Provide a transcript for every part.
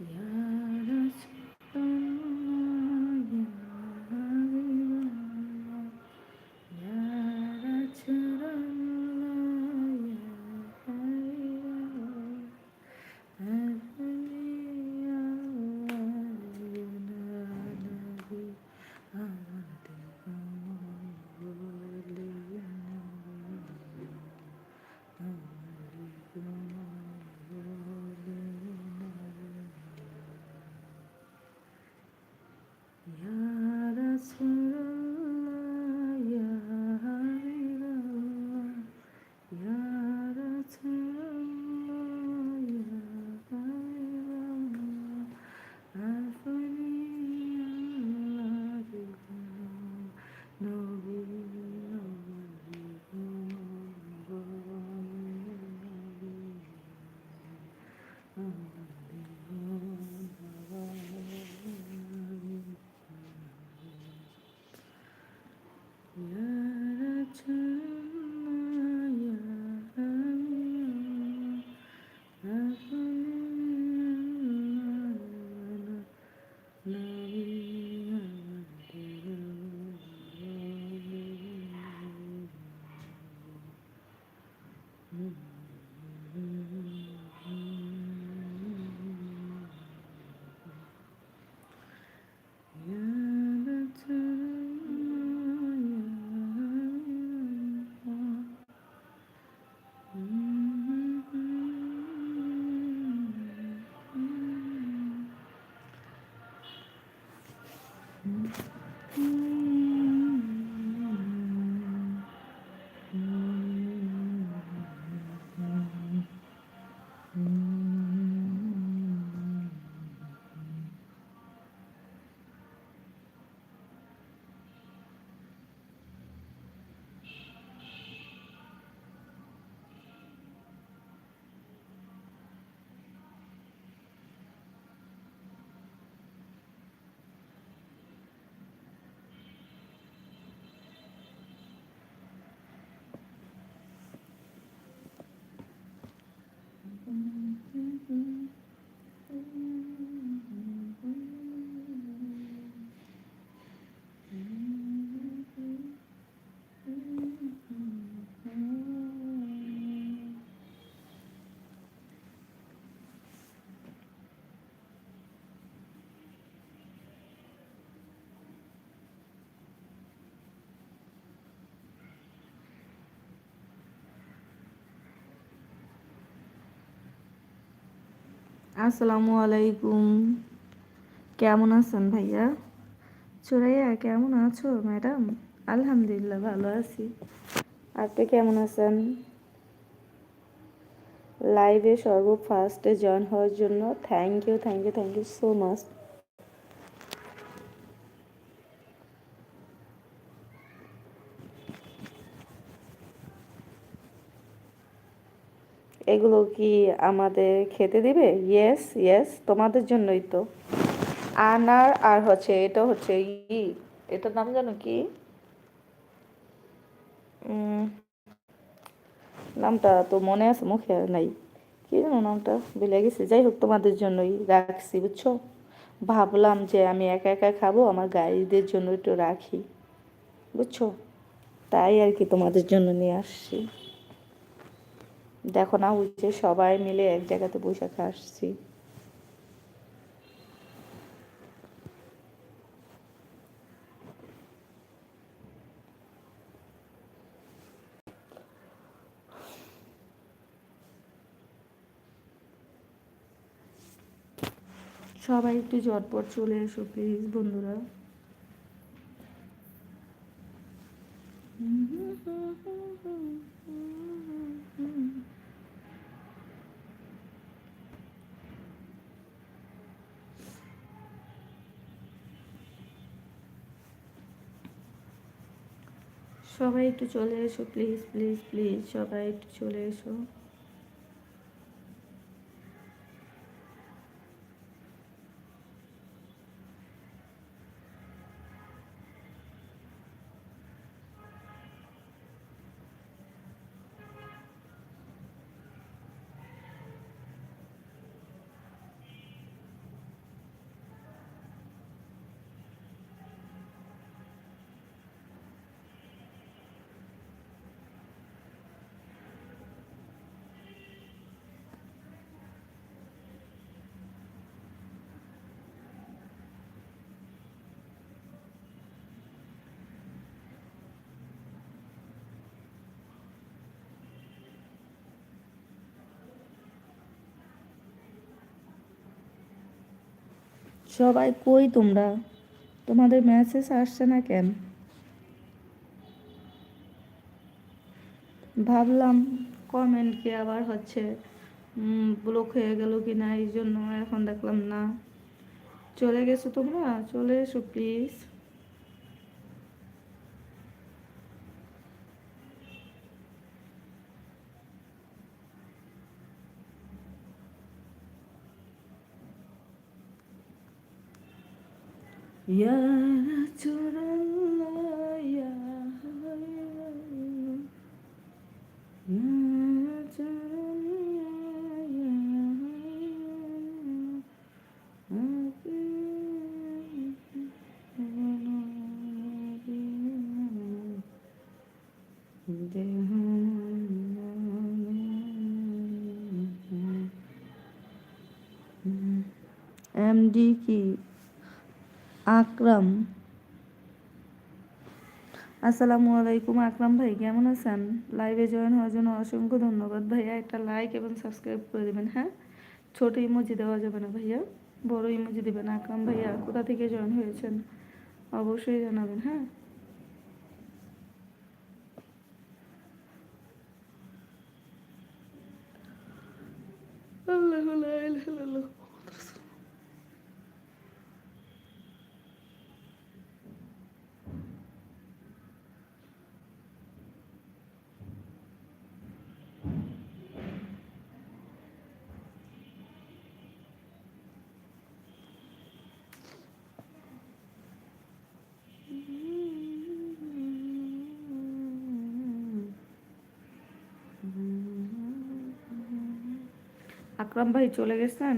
Yeah. Mm. আসসালামু আলাইকুম। কেমন আছেন ভাইয়া? চোরাইয়া কেমন আছো ম্যাডাম? আলহামদুলিল্লাহ ভালো আছি। আপনি কেমন আছেন? লাইভে সর্ব ফার্স্টে জয়েন হওয়ার জন্য thank you thank you thank you so much এগুলো কি আমাদের খেতে দিবে? ইয়েস ইয়েস তোমাদের জন্যই তো। আনার আর হচ্ছে, এটা হচ্ছে ই, এটার নাম জানো কি? নামটা তো মনে আছে, মুখে আর নাই। কি জানো নামটা? ভুলে গেছি। যাই হোক, তোমাদের জন্যই রাখছি, বুঝছ? ভাবলাম যে আমি একা একা খাব, আমার গাড়িদের জন্য একটু রাখি, বুঝছ? তাই আর কি তোমাদের জন্য নিয়ে আসছি। দেখো না হচ্ছে সবাই মিলে এক জায়গাতে বৈশাখে আসছি। সবাই একটু ঝটপট চলে এসো প্লিজ বন্ধুরা। সবাই একটু চলে এসো প্লিজ প্লিজ প্লিজ সবাই একটু চলে এসো। সবাই কই তোমরা? তোমাদের মেসেজ আসছে না কেন? ভাবলাম কমেন্ট কি আবার হচ্ছে ব্লক হয়ে গেল কি না এই জন্য এখন দেখলাম না। চলে গেছো তোমরা? চলে এসো please Ya Habiballah Ya Rasulallah ya এমডি কি আকরাম। আসসালামু আলাইকুম আকরাম ভাই, কেমন আছেন? লাইভে জয়েন হওয়ার জন্য অসংখ্য ধন্যবাদ ভাইয়া। একটা লাইক এবং সাবস্ক্রাইব করে দেবেন হ্যাঁ? ছোট ইমোজি দেওয়া যাবে না ভাইয়া, বড় ইমোজি দেবেন। আকরাম ভাইয়া, কোথা থেকে জয়েন হয়েছেন? অবশ্যই জানাবেন হ্যাঁ? আল্লাহ লা আকরাম ভাই চলে গেছেন?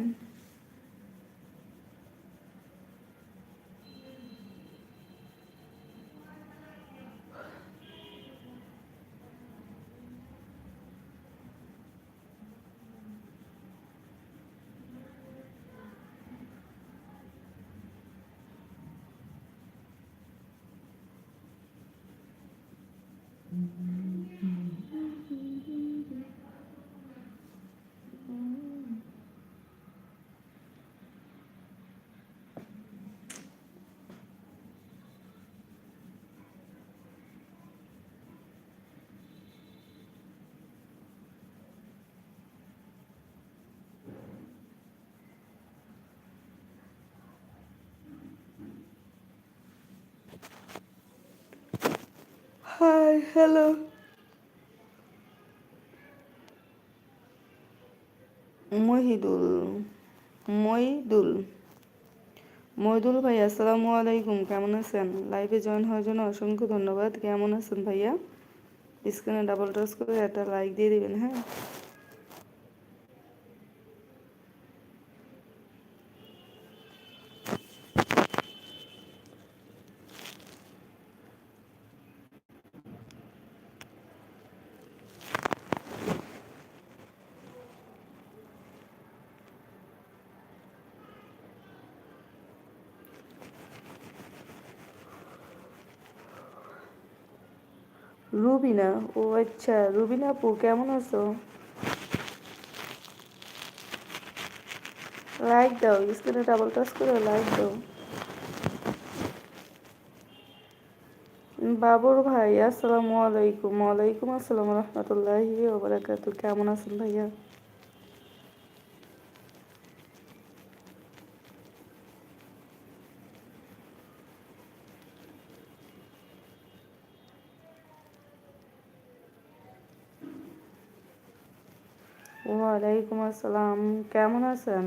হাই হ্যালো মহিদুল মইদুল মইদুল ভাই আসসালামু আলাইকুম, কেমন আছেন? লাইভে জয়েন হওয়ার জন্য অসংখ্য ধন্যবাদ। কেমন আছেন ভাইয়া? স্ক্রিনে ডাবল টাচ করে একটা লাইক দিয়ে দিবেন হ্যাঁ? রুবিনা, ও আচ্ছা রুবিনা আপু, কেমন আছো? লাইক দাও স্ক্রিনে ডাবল টাচ করে লাইক দাও। বাবুর ভাই, আসসালামু আলাইকুম। ওয়ালাইকুম আসসালাম রহমতুল্লাহি ওবরাকাতু কেমন আছেন ভাইয়া? ওয়ালাইকুম আসসালাম। কেমন আছেন?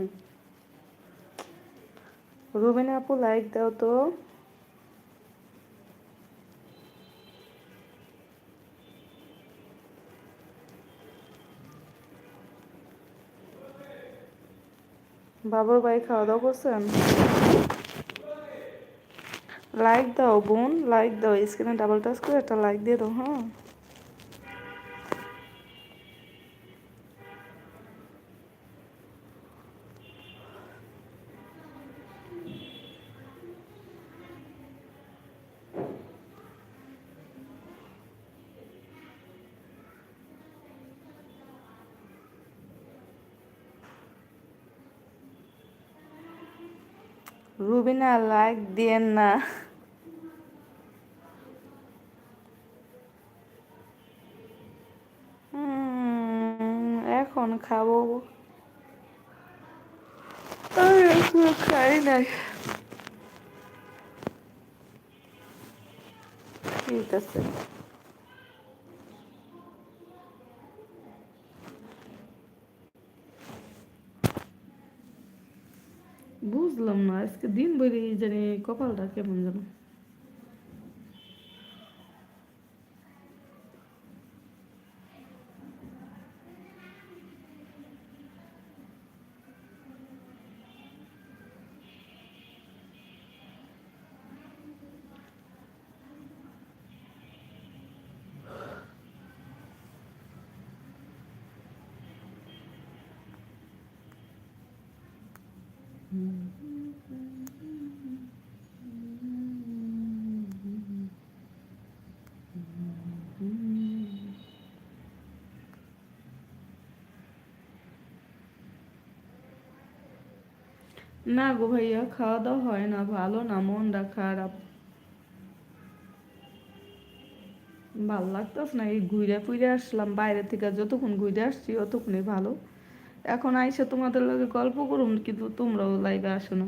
রুবিনা আপু লাইক দাও তো। বাবুর ভাই খাওয়া দাওয়া করছেন? লাইক দাও বোন লাইক দাও। স্ক্রিনে ডাবল টাচ করে একটা লাইক দিয়ে দাও হ্যাঁ? রুবিনা লাইক দিয়েন না। এখন খাব। খাই নাই। ঠিক আছে। বুঝলাম না। আজকে দিন বেরি জানি কপালটা কেমন যেন। না গো ভাইয়া খাওয়া দাওয়া হয় না, ভালো না, মনটা খারাপ। ভালো লাগতেছ না, এই ঘুরে ফিরে আসলাম, বাইরে থেকে যতক্ষণ ঘুরে আসছি, অতক্ষণই ভালো। এখন আইসে তোমাদের লগে গল্প করুম কিন্তু তোমরাও লাইভে আসো না।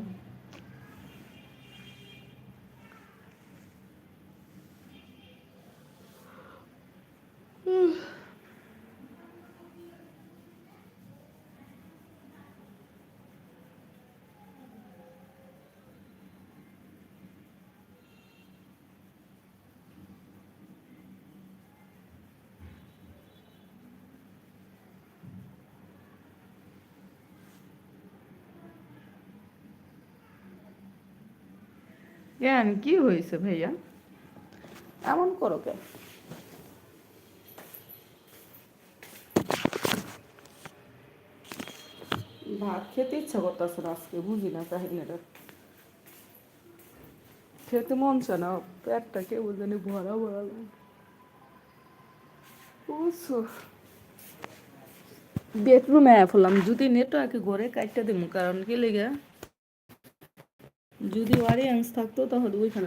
কেন কি হয়েছে ভাইয়া? এমন করো কেন ভাত খেতে ইচ্ছা করতেছে না আজকে, বুঝি না কাহিনীটা। খেতে মন চায় না, পেটটা কেউ জানি ভরা ভরা বুঝছ? বেডরুমে ফেললাম যদি নেটওয়ার্কে ঘরে কাটতে দিব কারণ কি লেগে? যদি অডিয়েন্স থাকতো তাহলে ওইখানে